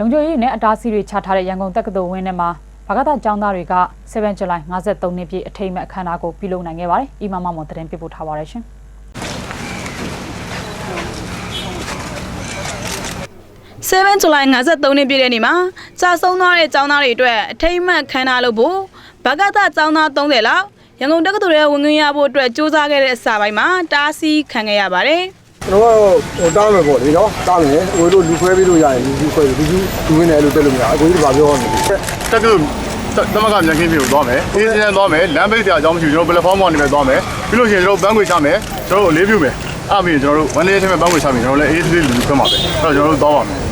လုံခြုံရေးနဲ့အတားအဆီးတွေချထားတဲ့ရန်ကုန်တက္ကသိုလ်ဝင်းထဲမှာဘာကသကျောင်းသားတွေက7 July 53နှစ်ပြည့်အထိမ်းအမှတ်အခမ်းအနားကိုပြုလုပ်နိုင်ခဲ့ပါတယ်။အီမမမော်သတင်းပေးပို့ထားပါတယ်ရှင်။7 July 53နှစ်ပြည့်တဲ့နေ့မှာကြာဆုံးသွားတဲ့ကျောင်းသားတွေအတွက်အထိမ်းအမှတ်ခမ်းနားလုပ်ဖို့ဘဂတကျောင်းသား30လောက်ရန်ကုန်တက္ကသိုလ်ရဲ့ဝင်ငွေရဖို့အတွက်စူးစမ်းခဲ့တဲ့အစာပိုင်းမှာတားဆီးခံခဲ့ရပါတယ် ကျွန်တော်ကတော့ဟိုတောင်းမယ်ပေါ့လေနော်တောင်းမယ်ဟိုတို့လူခွဲပြီးလို့ရရင်လူခွဲလူလူလူဝင်တယ်လို့တက်လို့မရအခုဒီကပြောရမယ်တက်ကလို့တမကမြန်ခင်းပြေကိုသွားမယ်အေးစင်းသွားမယ်လမ်းဘေးဆရာအကြောင်းမရှိဘူးကျွန်တော် platform ပေါ်နေပဲသွားမယ်ပြီးလို့ရှိရင်ကျွန်တော်ဘန်းခွေချမယ်ကျွန်တော်တို့အလေးပြုမယ်အဲ့ပြီးကျွန်တော်တို့ဝန်လေးထဲမှာဘန်းခွေချမယ်ကျွန်တော်လည်းအေးသေးလေးလူခွဲမှာပဲအဲ့တော့ကျွန်တော်တို့သွားပါမယ်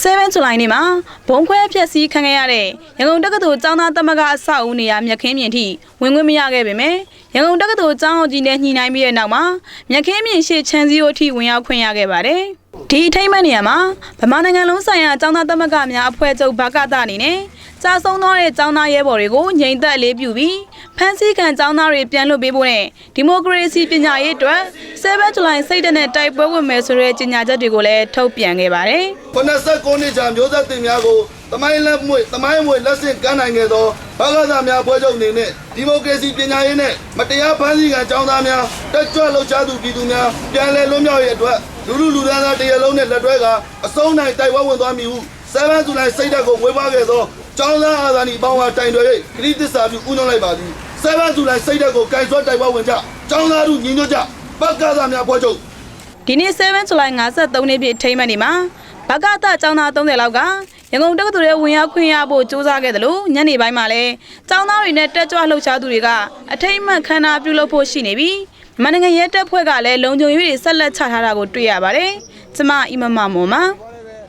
7 July နေ့မှာဘုံခွဲဖျက်ဆီးခံခဲ့ရတဲ့ရန်ကုန်တက္ကသိုလ်ကျောင်းသားသမဂ္ဂအဆောက်အဦနေရာမြက်ခင်းမြင့်ထိဝင်ခွင့်မရခဲ့ပေမဲ့ရန်ကုန်တက္ကသိုလ်ကျောင်းအောင်ကြီးနဲ့ညှိနှိုင်းပြီးတဲ့နောက်မှာမြက်ခင်းမြင့်ရှေ့ချန်စီယိုအထိဝင်ရောက်ခွင့်ရခဲ့ပါတယ်ဒီအထိမ်းအမှတ်နေရာမှာဗမာနိုင်ငံလုံးဆိုင်ရာကျောင်းသားသမဂ္ဂများအဖွဲ့ချုပ်ဘာကတာအနေနဲ့ ကြာဆုံးသွားတဲ့ကျောင်းသားရဲဘော်တွေကိုငြိမ်သက်လေးပြုပြီးဖမ်းဆီးခံကျောင်းသားတွေပြန်လွှတ်ပေးဖို့နဲ့ဒီမိုကရေစီပညာရေးအတွက်7 July စိတ်ဓာတ်နဲ့တိုက်ပွဲဝင်မယ်ဆိုတဲ့ကြေညာချက်တွေကိုလည်းထုတ်ပြန်ခဲ့ပါတယ်89နှစ်ကြာမျိုးဆက်တင်များကိုတမိုင်းလက်မွေတမိုင်းမွေလက်ဆင့်ကမ်းနိုင်ခဲ့သောဘာသာသားများဖွဲ့ချုပ်အနေနဲ့ဒီမိုကရေစီပညာရေးနဲ့မတရားဖန်ဆီးခံចောင်းသားများတက်ကြွလှုပ်ရှားသူပြည်သူများပြန်လည်လွတ်မြောက်ရေးအတွက်လူလူလူသားသားတရလုံးနဲ့လက်တွဲကအဆုံးနိုင်တိုက်ပွဲဝင်သွားမည်ဟု 7ဇူလိုင်စိတ်ဓာတ်ကိုဝေဖားခဲ့သောចောင်းသားအာဇာနည်ပေါင်းဟာတိုင်တွေခရီးသစ္စာပြုဥညွှန်းလိုက်ပါသည်7ဇူလိုင်စိတ်ဓာတ်ကိုကင်ဆွဲတိုက်ပွဲဝင်ကြចောင်းသားတို့ညီညွတ်ကြပက္ကသများဖွဲ့ချုပ်ဒီနေ့7 July 53နှစ်ပြည့်ထိမ်းမှတ်နေမှာဘဂတကျောင်းသား30လောက်ကရန်ကုန်တက္ကသိုလ်ရဲ့ဝင်ရောက်ခွင့်ရဖို့စူးစမ်းခဲ့တယ်လို့ညနေပိုင်းမှာလည်းကျောင်းသားတွေနဲ့တက်ကြွလှုပ်ရှားသူတွေကအထိမ့်အမှတ်ခမ်းနားပြုလုပ်ဖို့ရှိနေပြီးမန္တငရဲတပ်ဖွဲ့ကလည်းလုံခြုံရေးတွေဆက်လက်ချထားတာကိုတွေ့ရပါတယ်။ကျမအီမမမော်မှာ